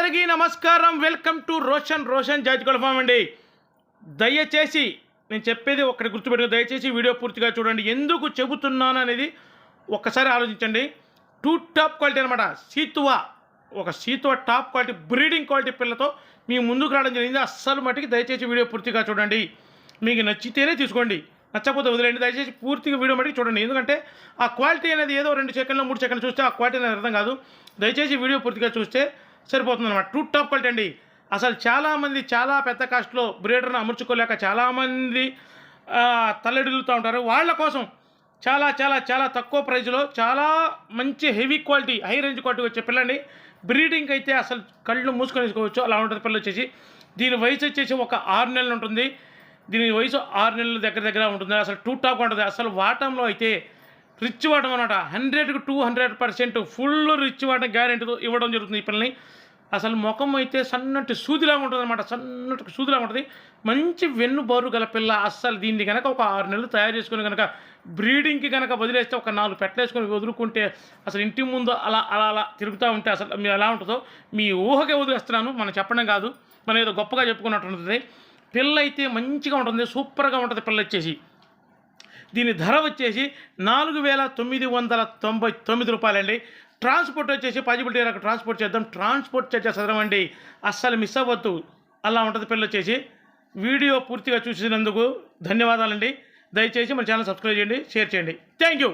అందరికీ నమస్కారం. Welcome to Roshan Roshan జాతి ఫామ్ అండి. దయచేసి నేను చెప్పేది ఒకటి గుర్తుపెట్టుకో దయచేసి వీడియో పూర్తిగా చూడండి. ఎందుకు చెబుతున్నాను అనేది ఒక్కసారి ఆలోచించండి. టూ టాప్ క్వాలిటీ అనమాట సీతువా ఒక సీతువా టాప్ క్వాలిటీ బ్రీడింగ్ క్వాలిటీ పిల్లతో మీ ముందుకు రావడం జరిగింది. అస్సలు మటుకి దయచేసి వీడియో పూర్తిగా చూడండి. మీకు నచ్చితేనే తీసుకోండి. నచ్చకపోతే వదిలేండి దయచేసి పూర్తిగా వీడియో మటుకు చూడండి. ఎందుకంటే ఆ క్వాలిటీ అనేది ఏదో రెండు సెకండ్లు మూడు సెకండ్లు చూస్తే ఆ క్వాలిటీ అనేది అర్థం కాదు. దయచేసి వీడియో పూర్తిగా చూస్తే సరిపోతుంది అనమాట టూ టాప్ క్వాలిటీ అండి. అసలు చాలామంది చాలా పెద్ద కాస్ట్లో బ్రీడర్ను అమర్చుకోలేక చాలామంది తల్లడిల్లుతూ ఉంటారు. వాళ్ళ కోసం చాలా చాలా చాలా తక్కువ ప్రైజ్లో చాలా మంచి heavy quality high range quality వచ్చే పిల్లండి. బ్రీడింగ్ అయితే అసలు కళ్ళు మూసుకొని అలా ఉంటుంది పిల్లలు వచ్చేసి. దీని వయసు వచ్చేసి ఒక ఆరు నెలలు ఉంటుంది. దీని వయసు ఆరు నెలల దగ్గర దగ్గర ఉంటుంది? అసలు టూ టాప్ ఉంటుంది? అసలు వాటంలో అయితే రిచ్ వాడడం అనమాట హండ్రెడ్కి two hundred percent full rich వాటం గ్యారెంటీతో ఇవ్వడం జరుగుతుంది ఈ పిల్లని. అసలు ముఖం అయితే సన్నటి సూదిలాగా ఉంటుంది అనమాట సన్నటి సూదిలాగా ఉంటుంది. మంచి వెన్ను బరువు గల పిల్ల అస్సలు దీన్ని కనుక ఒక ఆరు నెలలు తయారు చేసుకుని కనుక బ్రీడింగ్కి కనుక వదిలేస్తే ఒక నాలుగు పెట్టలేసుకొని వదులుకుంటే అసలు ఇంటి ముందు అలా అలా అలా తిరుగుతూ ఉంటే అసలు మీరు ఎలా ఉంటుందో మీ ఊహకే వదిలేస్తున్నాను. మనం చెప్పడం కాదు. మనం ఏదో గొప్పగా చెప్పుకున్నట్టు ఉంటుంది. పిల్ల అయితే మంచిగా ఉంటుంది. సూపర్గా ఉంటుంది పిల్ల వచ్చేసి. దీని ధర వచ్చేసి నాలుగు వేల తొమ్మిది వందల తొంభై తొమ్మిది రూపాయలండి. ట్రాన్స్పోర్ట్ వచ్చేసి పాజిబిలిటీ నాకు ట్రాన్స్పోర్ట్ చేద్దాం. ట్రాన్స్పోర్ట్ చేసే చదవండి అస్సలు మిస్ అవ్వద్దు. అలా ఉంటుంది పిల్లలు వచ్చేసి. వీడియో పూర్తిగా చూసినందుకు ధన్యవాదాలండి. దయచేసి మన ఛానల్ సబ్స్క్రైబ్ చేయండి షేర్ చేయండి. Thank you